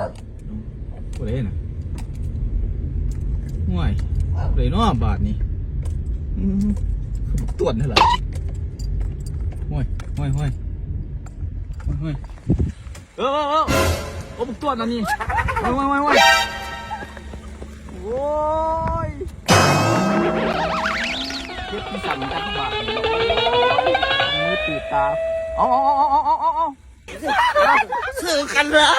ครับผู้ใดน่ะห่วยผู้ใดเนาะบาทนี่ตรวจนี่เหรอห่วยห่วยห่วยห่วยเออเออเออโอ้บุกตรวจนะนี่ห่วยห่วยห่วยห่วยโอ้ยเย็บที่สั่นกันบาทมือตีตาเอาเอาเอาเอาเอาเอาสื่อกันเหรอ